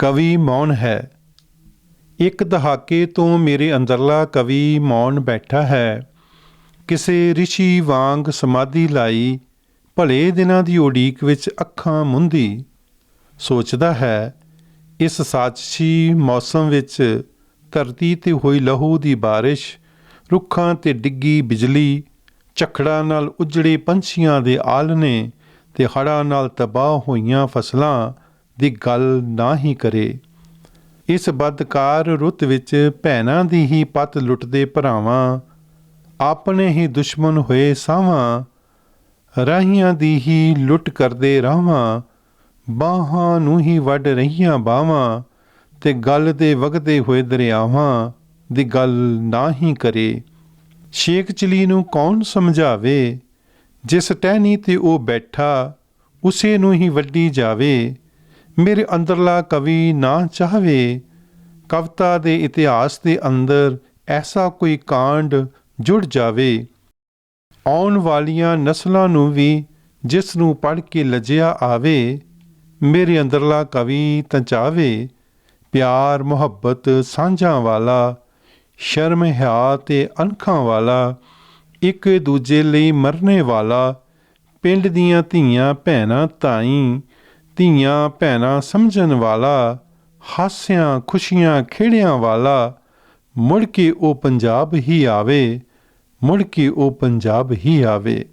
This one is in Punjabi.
ਕਵੀ ਮੌਨ ਹੈ। ਇੱਕ ਦਹਾਕੇ ਤੋਂ ਮੇਰੇ ਅੰਦਰਲਾ ਕਵੀ ਮੌਨ ਬੈਠਾ ਹੈ। ਕਿਸੇ ਰਿਸ਼ੀ ਵਾਂਗ ਸਮਾਧੀ ਲਾਈ, ਭਲੇ ਦਿਨਾਂ ਦੀ ਉਡੀਕ ਵਿੱਚ ਅੱਖਾਂ ਮੁੰਦੀ। ਸੋਚਦਾ ਹੈ, ਇਸ ਸਾਜ਼ਸ਼ੀ ਮੌਸਮ ਵਿੱਚ ਧਰਤੀ ਤੇ ਹੋਈ ਲਹੂ ਦੀ ਬਾਰਿਸ਼, ਰੁੱਖਾਂ ਤੇ ਡਿੱਗੀ ਬਿਜਲੀ, ਝਖੜਾਂ ਨਾਲ ਉਜੜੇ ਪੰਛੀਆਂ ਦੇ ਆਲਣੇ ਤੇ ਹੜ੍ਹਾਂ ਨਾਲ ਤਬਾਹ ਹੋਈਆਂ ਫਸਲਾਂ ਦੀ ਗੱਲ ਨਾ ਹੀ ਕਰੇ। ਇਸ ਬਦਕਾਰ ਰੁੱਤ ਵਿੱਚ ਭੈਣਾਂ ਦੀ ਹੀ ਪਤ ਲੁੱਟਦੇ ਭਰਾਵਾਂ, ਆਪਣੇ ਹੀ ਦੁਸ਼ਮਣ ਹੋਏ ਸਾਵਾਂ, ਰਾਹੀਆਂ ਦੀ ਹੀ ਲੁੱਟ ਕਰਦੇ ਰਾਵਾਂ, ਬਾਹਾਂ ਨੂੰ ਹੀ ਵੱਢ ਰਹੀਆਂ ਬਾਵਾਂ ਤੇ ਗੱਲ ਦੇ ਵਗਦੇ ਹੋਏ ਦਰਿਆਵਾਂ ਦੀ ਗੱਲ ਨਾ ਹੀ ਕਰੇ। ਸ਼ੇਖ ਚਲੀ ਨੂੰ ਕੌਣ ਸਮਝਾਵੇ? ਜਿਸ ਟਹਿਣੀ ਤੇ ਉਹ ਬੈਠਾ, ਉਸੇ ਨੂੰ ਹੀ ਵੱਡੀ ਜਾਵੇ। ਮੇਰੇ ਅੰਦਰਲਾ ਕਵੀ ਨਾ ਚਾਹਵੇ। ਕਵਿਤਾ ਦੇ ਇਤਿਹਾਸ ਦੇ ਅੰਦਰ ਐਸਾ ਕੋਈ ਕਾਂਡ ਜੁੜ ਜਾਵੇ। ਆਉਣ ਵਾਲੀਆਂ ਨਸਲਾਂ ਨੂੰ ਵੀ ਜਿਸ ਨੂੰ ਪੜ੍ਹ ਕੇ ਲਜਿਆ ਆਵੇ, ਮੇਰੇ ਅੰਦਰਲਾ ਕਵੀ ਤਾਂ ਤੰਚਾਵੇ ਪਿਆਰ, ਮੁਹੱਬਤ, ਸਾਂਝਾਂ ਵਾਲਾ, ਸ਼ਰਮ, ਹਿਆ ਤੇ ਅਣਖਾਂ ਵਾਲਾ, ਇੱਕ ਦੂਜੇ ਲਈ ਮਰਨੇ ਵਾਲਾ, ਪਿੰਡ ਦੀਆਂ ਧੀਆਂ ਭੈਣਾਂ ਤਾਈ ਧੀਆਂ ਭੈਣਾਂ ਸਮਝਣ ਵਾਲਾ, ਹਾਸਿਆਂ, ਖੁਸ਼ੀਆਂ ਖੇੜਿਆਂ ਵਾਲਾ, ਮੁੜ ਕੇ ਉਹ ਪੰਜਾਬ ਹੀ ਆਵੇ, ਮੁੜ ਕੇ ਉਹ ਪੰਜਾਬ ਹੀ ਆਵੇ।